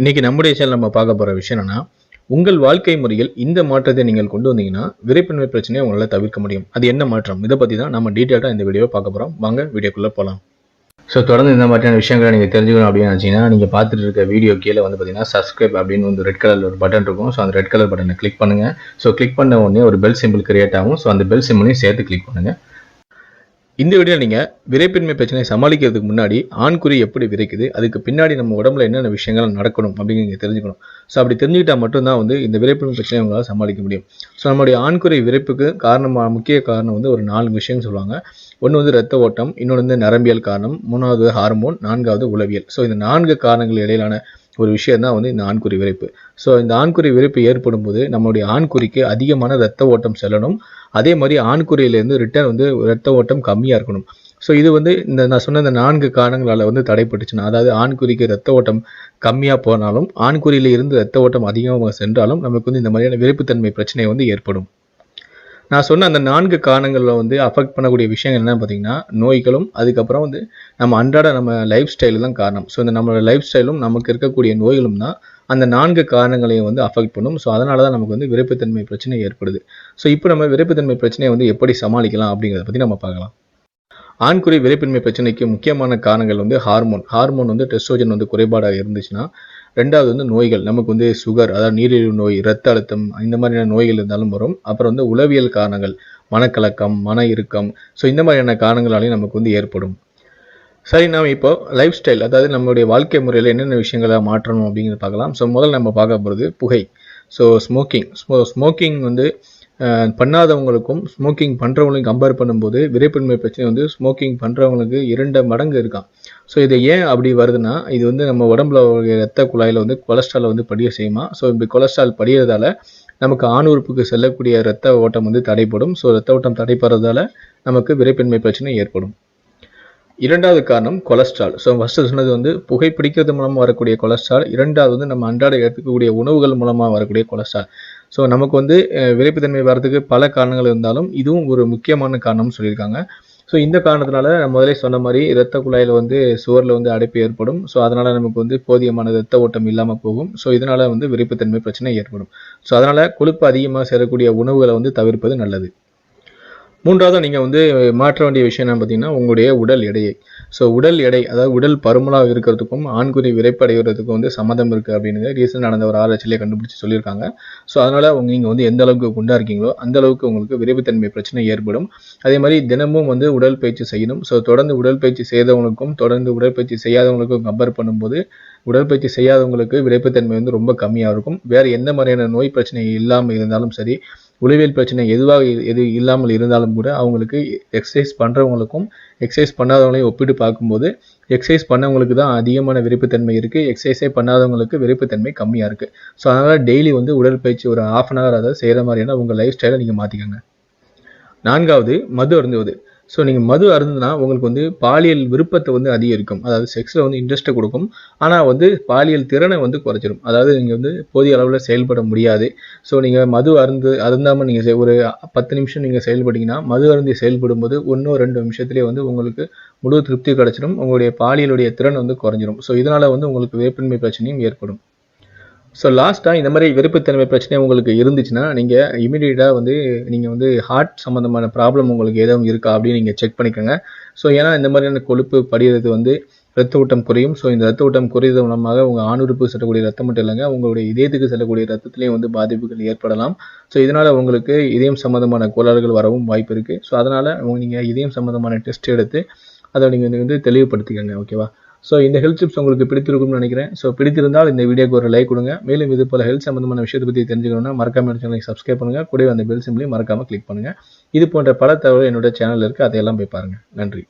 இன்னைக்கு நம்முடைய சேனல் நம்ம பார்க்க போகிற விஷயம் என்னன்னா உங்கள் வாழ்க்கை முறையில் இந்த மாற்றத்தை நீங்கள் கொண்டு வந்தீங்கன்னா விரைப்பின்மை பிரச்சனையை உங்களால் தவிர்க்க முடியும். அது என்ன மாற்றம்? இதை பற்றி தான் நம்ம டீட்டெயிலாக இந்த வீடியோவை பார்க்க போகிறோம் வாங்க வீடியோக்குள்ளே போகலாம் ஸோ தொடர்ந்து இந்த மாதிரியான விஷயங்களை நீங்கள் தெரிஞ்சுக்கணும் அப்படின்னு நினச்சிங்கன்னா நீங்கள் பார்த்துட்டு இருக்க வீடியோ கீழே வந்து பார்த்தீங்கன்னா சப்ஸ்கிரைப் அப்படின்னு வந்து ரெட் கலர் ஒரு பட்டன் இருக்கும். ஸோ அந்த ரெட் கலர் பட்டனை கிளிக் பண்ணுங்கள் ஸோ கிளிக் பண்ண உடனே ஒரு பெல் சிம்பிள் கிரியேட் ஆகும். ஸோ அந்த பெல் சிம்பிளையும் சேர்த்து கிளிக் பண்ணுங்கள் இந்த வீடியோ நீங்கள் விரைப்பின்மை பிரச்சனையை சமாளிக்கிறதுக்கு முன்னாடி ஆண்குறி எப்படி விரைக்குது அதுக்கு பின்னாடி நம்ம உடம்புல என்னென்ன விஷயங்கள் நடக்கணும் அப்படின்னு நீங்கள் தெரிஞ்சுக்கணும். ஸோ அப்படி தெரிஞ்சுக்கிட்டால் மட்டும்தான் வந்து இந்த விரைப்பின்மை பிரச்சனையை உங்களால் சமாளிக்க முடியும். ஸோ நம்மளுடைய ஆண்குறி விரைப்புக்கு காரணமாக முக்கிய காரணம் வந்து ஒரு நாலு விஷயம் சொல்லுவாங்க. ஒன்று வந்து ரத்த ஓட்டம் இன்னொன்று வந்து நரம்பியல் காரணம் மூணாவது ஹார்மோன் நான்காவது உளவியல். ஸோ இந்த நான்கு காரணங்கள் இடையிலான ஒரு விஷயம் தான் வந்து இந்த ஆண்குறி விரைப்பு. ஸோ இந்த ஆண்குறி விரைப்பு ஏற்படும் போது நம்மளுடைய ஆண்குறிக்கு அதிகமான ரத்த ஓட்டம் செல்லணும். அதே மாதிரி ஆண்குறியிலேருந்து ரிட்டர்ன் வந்து ரத்த ஓட்டம் கம்மியாக இருக்கணும். ஸோ இது வந்து இந்த நான் சொன்ன இந்த நான்கு காரணங்களால் வந்து தடைப்பட்டுச்சுன்னா அதாவது ஆண்குறிக்கு ரத்த ஓட்டம் கம்மியாக போனாலும் ஆண்குறியில் இருந்து ரத்த ஓட்டம் அதிகமாக சென்றாலும் நமக்கு வந்து இந்த மாதிரியான விரைப்புத்தன்மை பிரச்சனை வந்து ஏற்படும். நான் சொன்ன அந்த நான்கு காரணங்களில் வந்து அஃபெக்ட் பண்ணக்கூடிய விஷயங்கள் என்னென்னு பார்த்தீங்கன்னா நோய்களும் அதுக்கப்புறம் வந்து நம்ம அன்றாட நம்ம லைஃப் ஸ்டைலு தான் காரணம். ஸோ இந்த நம்மளோட லைஃப் ஸ்டைலும் நமக்கு இருக்கக்கூடிய நோய்களும் தான் அந்த நான்கு காரணங்களையும் வந்து அஃபெக்ட் பண்ணும். ஸோ அதனால தான் நமக்கு வந்து விருப்பத்தன்மை பிரச்சனை ஏற்படுது. ஸோ இப்போ நம்ம விருப்பத்தன்மை பிரச்சனையை வந்து எப்படி சமாளிக்கலாம் அப்படிங்கிறத பற்றி நம்ம பார்க்கலாம். ஆண்குறி விரைப்பின்மை பிரச்சனைக்கு முக்கியமான காரணங்கள் வந்து ஹார்மோன் ஹார்மோன் வந்து டெஸ்ட்ரோஜன் வந்து குறைபாடாக இருந்துச்சுன்னா ரெண்டாவது வந்து நோய்கள். நமக்கு வந்து சுகர் அதாவது நீரிழிவு நோய் இரத்த அழுத்தம் இந்த மாதிரியான நோய்கள் இருந்தாலும் வரும். அப்புறம் வந்து உளவியல் காரணங்கள் மனக்கலக்கம் மன இறுக்கம். ஸோ இந்த மாதிரியான காரணங்களாலையும் நமக்கு வந்து ஏற்படும். சரி நாம் இப்போ லைஃப் ஸ்டைல் அதாவது நம்மளுடைய வாழ்க்கை முறையில் என்னென்ன விஷயங்களை மாற்றணும் அப்படிங்கிறத பார்க்கலாம். ஸோ முதல்ல நம்ம பார்க்க போகிறது புகை. ஸோ ஸ்மோக்கிங் ஸ்மோ ஸ்மோக்கிங் வந்து பண்ணாதவங்களுக்கும் ஸ்மோக்கிங் பண்ணுறவங்களையும் கம்பேர் பண்ணும்போது விரைப்பின்மை பிரச்சனை வந்து ஸ்மோக்கிங் பண்ணுறவங்களுக்கு இரண்டு மடங்கு இருக்கான் ஸோ இது ஏன் அப்படி வருதுன்னா இது வந்து நம்ம உடம்புல ரத்த குழாயில் வந்து கொலஸ்ட்ரால் வந்து படிய செய்யுமா? ஸோ இப்படி கொலஸ்ட்ரால் படியறதால நமக்கு ஆண் உறுப்புக்கு செல்லக்கூடிய ரத்த ஓட்டம் வந்து தடைப்படும் ஸோ ரத்த ஓட்டம் தடைப்படுறதால நமக்கு விரைப்பின்மை பிரச்சனை ஏற்படும். இரண்டாவது காரணம் கொலஸ்ட்ரால் ஸோ ஃபஸ்ட்டு சொன்னது வந்து புகைப்பிடிக்கிறது மூலமாக வரக்கூடிய கொலஸ்ட்ரால் இரண்டாவது வந்து நம்ம அன்றாட எடுத்துக்கக்கூடிய உணவுகள் மூலமாக வரக்கூடிய கொலஸ்ட்ரால் ஸோ நமக்கு வந்து விரைப்புத்தன்மை வரதுக்கு பல காரணங்கள் இருந்தாலும் இதுவும் ஒரு முக்கியமான காரணம்னு சொல்லியிருக்காங்க. ஸோ இந்த காரணத்தினால முதலே சொன்ன மாதிரி இரத்த குழாயில் வந்து சுவரில் வந்து அடைப்பு ஏற்படும். ஸோ அதனால் நமக்கு வந்து போதியமான இரத்த ஓட்டம் இல்லாமல் போகும். ஸோ இதனால் வந்து விரைப்புத்தன்மை பிரச்சனை ஏற்படும். ஸோ அதனால் கொழுப்பு அதிகமாக சேரக்கூடிய உணவுகளை வந்து தவிர்ப்பது நல்லது. மூன்றாவது நீங்கள் வந்து மாற்ற வேண்டிய விஷயம் என்ன பார்த்தீங்கன்னா உங்களுடைய உடல் எடையை. ஸோ உடல் எடை அதாவது உடல் பருமனாக இருக்கிறதுக்கும் ஆண்குறி விரைப்படைகிறதுக்கும் வந்து சம்மந்தம் இருக்குது அப்படின்னு ரீசெண்ட் நடந்த ஒரு ஆராய்ச்சியிலே கண்டுபிடிச்சி சொல்லியிருக்காங்க. ஸோ அதனால் அவங்க நீங்கள் வந்து எந்த அளவுக்கு குண்டாக இருக்கீங்களோ அந்த அளவுக்கு உங்களுக்கு விரைவுத்தன்மை பிரச்சனை ஏற்படும். அதே மாதிரி தினமும் வந்து உடற்பயிற்சி செய்யணும். ஸோ தொடர்ந்து உடற்பயிற்சி செய்தவங்களுக்கும் தொடர்ந்து உடற்பயிற்சி செய்யாதவங்களுக்கும் கம்பேர் பண்ணும்போது உடற்பயிற்சி செய்யாதவங்களுக்கு விரைப்புத்தன்மை வந்து ரொம்ப கம்மியாக இருக்கும். வேறு எந்த மாதிரியான நோய் பிரச்சனை இல்லாமல் இருந்தாலும் சரி உளவியல் பிரச்சனை எதுவாக எது இல்லாமல் இருந்தாலும் கூட அவங்களுக்கு எக்ஸசைஸ் பண்ணுறவங்களுக்கும் எக்ஸசைஸ் பண்ணாதவங்களையும் ஒப்பிட்டு பார்க்கும்போது எக்ஸசைஸ் பண்ணவங்களுக்கு தான் அதிகமான விருப்பத்தன்மை இருக்குது எக்ஸசைஸே பண்ணாதவங்களுக்கு விருப்பத்தன்மை கம்மியாக இருக்குது ஸோ அதனால் டெய்லி வந்து உடற்பயிற்சி ஒரு ஆஃப் அன் ஹவர் அதாவது செய்கிற மாதிரியான உங்கள் லைஃப் ஸ்டைலை நீங்கள் மாற்றிக்கோங்க நான்காவது மது அருந்துவது. ஸோ நீங்கள் மது அருந்துனா உங்களுக்கு வந்து பாலியல் விருப்பத்தை வந்து அதிகரிக்கும். அதாவது செக்ஸில் வந்து இன்ட்ரெஸ்ட்டை கொடுக்கும். ஆனால் வந்து பாலியல் திறனை வந்து குறைச்சிடும் அதாவது நீங்கள் வந்து போதிய அளவில் செயல்பட முடியாது. ஸோ நீங்கள் மது அருந்து அருந்தாமல் நீங்கள் ஒரு பத்து நிமிஷம் நீங்கள் செயல்பட்டீங்கன்னா மது அருந்தி செயல்படும்போது ஒன்றோ ரெண்டு நிமிஷத்துலேயே வந்து உங்களுக்கு முழு திருப்தி கிடைச்சிடும் உங்களுடைய பாலியலுடைய திறன் வந்து குறைஞ்சிரும். ஸோ இதனால் வந்து உங்களுக்கு வேப்பின்மை பிரச்சனையும் ஏற்படும். ஸோ லாஸ்ட்டாக இந்த மாதிரி வெறுப்புத்தன்மை பிரச்சனை உங்களுக்கு இருந்துச்சுன்னா நீங்கள் இமீடியட்டாக வந்து நீங்கள் வந்து ஹார்ட் சம்மந்தமான ப்ராப்ளம் உங்களுக்கு எதுவும் இருக்கா அப்படின்னு நீங்கள் செக் பண்ணிக்கோங்க. ஸோ ஏன்னா இந்த மாதிரியான கொழுப்பு படிகிறது வந்து ரத்த ஓட்டம் குறையும். ஸோ இந்த ரத்த ஓட்டம் குறைந்த மூலமாக உங்கள் ஆணுறுப்பு செல்லக்கூடிய ரத்தம் மட்டும் இல்லைங்க உங்களுடைய இதயத்துக்கு செல்லக்கூடிய ரத்தத்துலேயும் வந்து பாதிப்புகள் ஏற்படலாம். ஸோ இதனால் உங்களுக்கு இதயம் சம்மந்தமான கோளாறுகள் வரவும் வாய்ப்பு இருக்குது ஸோ அதனால் நீங்கள் இதயம் சம்மந்தமான டெஸ்ட் எடுத்து அதை நீங்கள் வந்து தெளிவுபடுத்திக்கோங்க ஓகேவா ஸோ இந்த ஹெல்த் டிப்ஸ் உங்களுக்கு பிடித்திருக்கும்னு நினைக்கிறேன். ஸோ பிடித்திருந்தால் இந்த வீடியோக்கு ஒரு லைக் கொடுங்க. மேலும் இது போல ஹெல்த் சம்பந்தமான விஷயத்தை பற்றி தெரிஞ்சுக்கணும்னா மறக்காம சேனலை சப்ஸ்கிரைப் பண்ணுங்கள் கூடவே அந்த பெல் சிம்லையும் மறக்காம கிளிக் பண்ணுங்கள் இது போன்ற பல தகவல் என்னோட சேனல் இருக்கு. அதையெல்லாம் போய் பாருங்க. நன்றி.